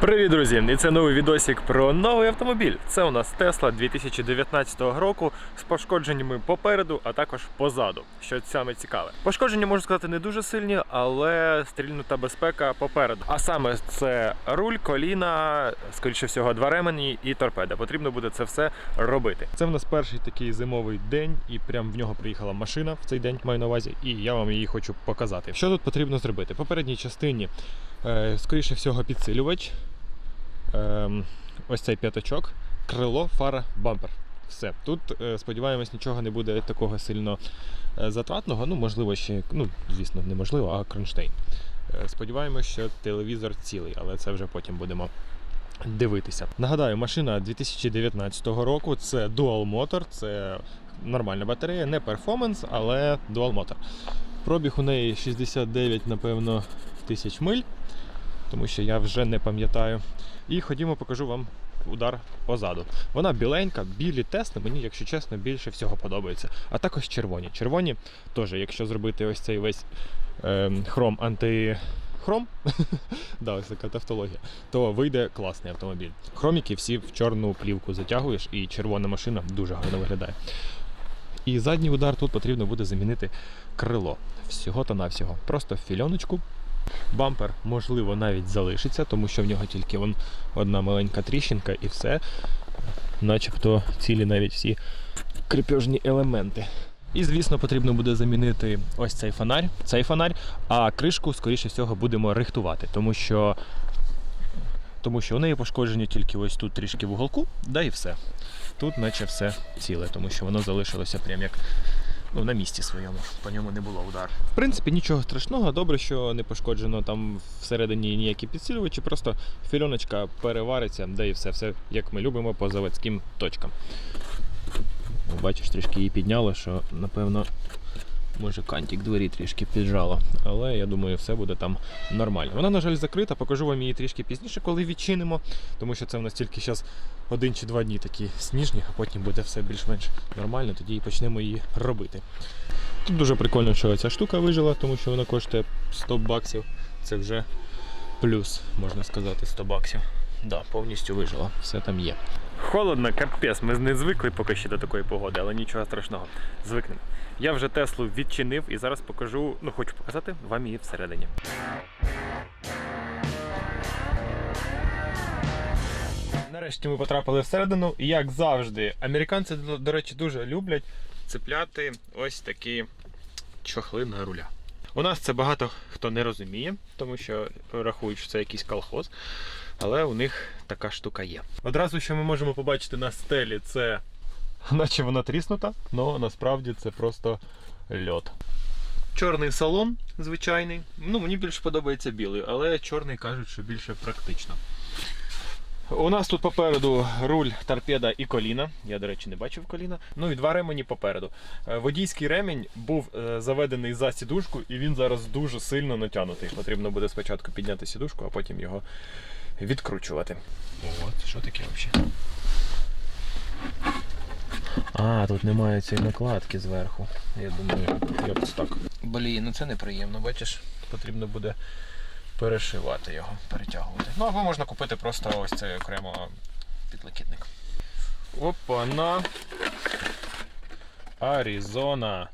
Привіт, друзі! І це новий відосик про новий автомобіль. Це у нас Tesla 2019 року з пошкодженнями попереду, а також позаду. Що саме цікаве. Пошкодження можу сказати не дуже сильні, але стрільнута безпека попереду. А саме це руль, коліна, скоріше всього, два ремені і торпеда. Потрібно буде це все робити. Це в нас перший такий зимовий день, і прямо в нього приїхала машина в цей день, маю на увазі, і я вам її хочу показати. Що тут потрібно зробити? Попередній частині, скоріше всього, підсилювач. Ем, ось цей п'ятачок, крило, фара, бампер. Все. Тут, е, сподіваємось, нічого не буде такого сильно е, затратного. Ну, можливо, ще, ну, звісно, неможливо, а кронштейн. Е, Сподіваємось, що телевізор цілий, але це вже потім будемо дивитися. Нагадаю, машина 2019 року це Dual Motor, це нормальна батарея, не перформанс, але Dual Motor. Пробіг у неї 69, напевно, тисяч миль, тому що я вже не пам'ятаю. І ходімо, покажу вам удар позаду. Вона біленька, білі тести, мені, якщо чесно, більше всього подобається. А також червоні. Червоні теж, якщо зробити ось цей весь ем, хром антихром, да, ось така тавтологія, то вийде класний автомобіль. Хроміки всі в чорну плівку затягуєш, і червона машина дуже гарно виглядає. І задній удар тут потрібно буде замінити крило. Всього-то навсього. Просто фільоночку. Бампер, можливо, навіть залишиться, тому що в нього тільки вон одна маленька тріщинка і все. Начебто цілі навіть всі крепежні елементи. І, звісно, потрібно буде замінити ось цей фонарь, цей фонарь, а кришку, скоріше всього, будемо рихтувати, тому що, тому що у неї пошкоджені тільки ось тут трішки в уголку, да і все. Тут наче все ціле, тому що воно залишилося прям як ну, на місці своєму. По ньому не було удар. В принципі, нічого страшного, добре, що не пошкоджено там всередині ніякі підсилювачі, просто фільоночка перевариться, да і все, все як ми любимо по заводським точкам. Бачиш, трішки її підняло, що напевно. Може, кантик двері трішки піджало, але я думаю, все буде там нормально. Вона, на жаль, закрита, покажу вам її трішки пізніше, коли відчинимо, тому що це в нас тільки зараз один чи два дні такі сніжні, а потім буде все більш-менш нормально, тоді і почнемо її робити. Тут дуже прикольно, що ця штука вижила, тому що вона коштує 100 баксів. Це вже плюс, можна сказати, 100 баксів. Да, повністю вижила, все там є. Холодно, капець, ми не звикли поки що до такої погоди, але нічого страшного. Звикнемо. Я вже Теслу відчинив і зараз покажу, ну хочу показати вам її всередині. Нарешті ми потрапили всередину, як завжди, американці, до речі, дуже люблять цепляти ось такі чохли на руля. У нас це багато хто не розуміє, тому що рахують, що це якийсь колхоз, але у них така штука є. Одразу, що ми можемо побачити на стелі, це наче вона тріснута, але насправді це просто льот. Чорний салон звичайний. Ну, мені більше подобається білий, але чорний кажуть, що більше практично. У нас тут попереду руль, торпеда і коліна. Я, до речі, не бачив коліна. Ну і два ремені попереду. Е, Водійський ремінь був е, заведений за сідушку, і він зараз дуже сильно натягнутий. Потрібно буде спочатку підняти сідушку, а потім його відкручувати. От, що таке взагалі? А, тут немає цієї накладки зверху. Я думаю, як це так. Блін, ну це неприємно, бачиш, потрібно буде перешивати його, перетягувати. Ну або можна купити просто ось цей окремо підлокітник. Опа, на. Аризона.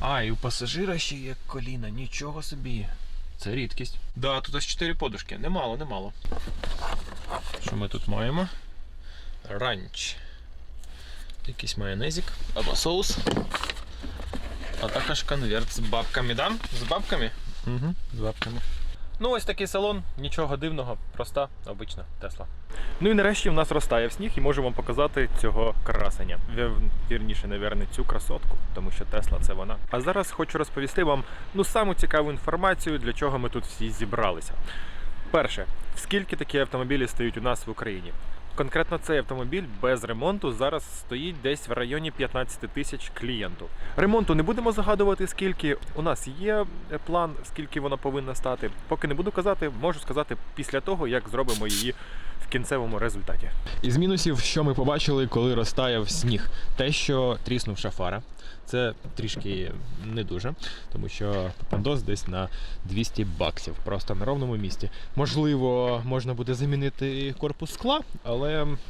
А, і у пасажира ще є коліна, нічого собі. Це рідкість. Да, тут ось 4 подушки. Немало, немало. Що ми тут маємо? Ранч. Якийсь майонезик або соус. А також конверт з бабками, да? З бабками? Угу, з бабками. Ну, ось такий салон, нічого дивного, проста, обична Тесла. Ну і нарешті в нас розтає сніг і можу вам показати цього красення. Вірніше, навірне, цю красотку, тому що Тесла це вона. А зараз хочу розповісти вам ну саму цікаву інформацію, для чого ми тут всі зібралися. Перше, скільки такі автомобілі стоять у нас в Україні? Конкретно цей автомобіль без ремонту зараз стоїть десь в районі 15 тисяч клієнту. Ремонту не будемо загадувати, скільки у нас є план, скільки вона повинна стати. Поки не буду казати, можу сказати після того, як зробимо її в кінцевому результаті. Із мінусів, що ми побачили, коли розтаяв сніг, те, що тріснувша фара. Це трішки не дуже, тому що пандос десь на 200 баксів, просто на ровному місці. Можливо, можна буде замінити корпус скла, але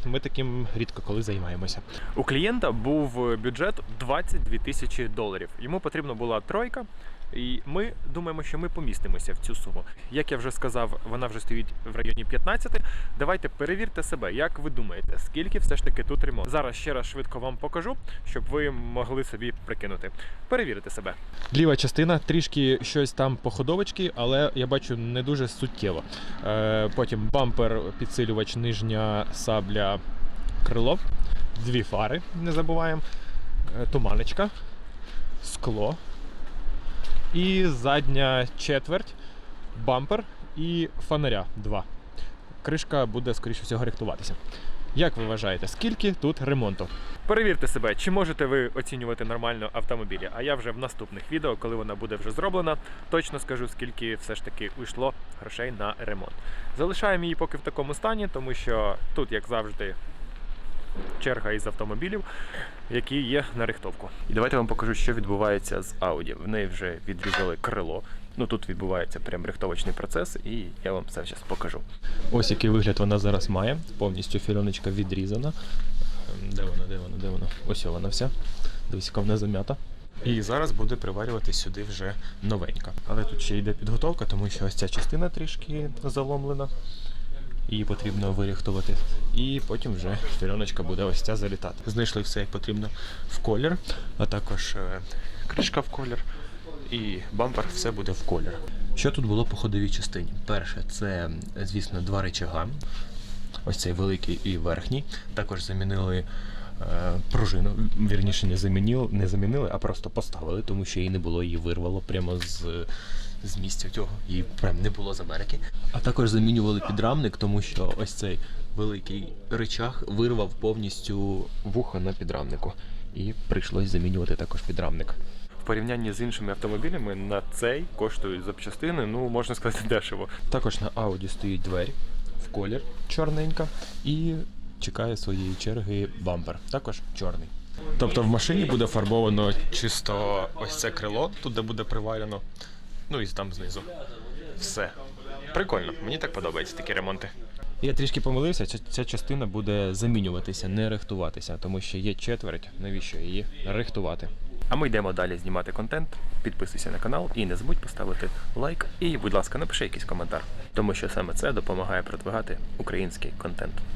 ми таким рідко коли займаємося. У клієнта був бюджет 22 тисячі доларів. Йому потрібна була тройка. І ми думаємо, що ми помістимося в цю суму. Як я вже сказав, вона вже стоїть в районі 15. Давайте перевірте себе, як ви думаєте, скільки все ж таки тут ремонт. Зараз ще раз швидко вам покажу, щоб ви могли собі прикинути. Перевірити себе. Ліва частина трішки щось там по ходовочці, але я бачу не дуже суттєво. Е, потім бампер, підсилювач, нижня сабля, крило, дві фари, не забуваємо, е, туманочка, скло. І задня четверть, бампер і фонаря 2. Кришка буде, скоріше всього, рихтуватися. Як ви вважаєте, скільки тут ремонту? Перевірте себе, чи можете ви оцінювати нормально автомобілі. А я вже в наступних відео, коли вона буде вже зроблена, точно скажу, скільки все ж таки уйшло грошей на ремонт. Залишаємо її поки в такому стані, тому що тут, як завжди, черга із автомобілів, які є на рихтовку. І давайте вам покажу, що відбувається з Audi. В неї вже відрізали крило. Ну тут відбувається прям рихтовочний процес, і я вам це зараз покажу. Ось який вигляд вона зараз має. Повністю фільоночка відрізана. Ем, Де вона, де вона, де вона? Ось вона вся. Дивись, яка вона зам'ята. І зараз буде приварювати сюди вже новенька. Але тут ще йде підготовка, тому що ось ця частина трішки заломлена. Її потрібно вирихтувати. І потім вже фільоночка буде ось ця залітати. Знайшли все як потрібно в колір, а також е, кришка в колір і бампер все буде в колір. Що тут було по ходовій частині? Перше, це, звісно, два речага. Ось цей великий і верхній. Також замінили е, пружину. Вірніше, не замінили, не замінили, а просто поставили, тому що її не було, її вирвало прямо з, з місця цього. Її прям не було з Америки. А також замінювали підрамник, тому що ось цей великий речах вирвав повністю вухо на підрамнику. І прийшлось замінювати також підрамник. В порівнянні з іншими автомобілями на цей коштують запчастини, ну можна сказати, дешево. Також на Audi стоїть двері в колір чорненька і чекає своєї черги бампер, також чорний. Тобто в машині буде фарбовано чисто ось це крило, тут де буде приварено, ну і там знизу. Все. Прикольно, мені так подобаються такі ремонти. Я трішки помилився, ця, ця частина буде замінюватися, не рихтуватися, тому що є четверть, навіщо її рихтувати. А ми йдемо далі знімати контент. Підписуйся на канал і не забудь поставити лайк. І, будь ласка, напиши якийсь коментар, тому що саме це допомагає продвигати український контент.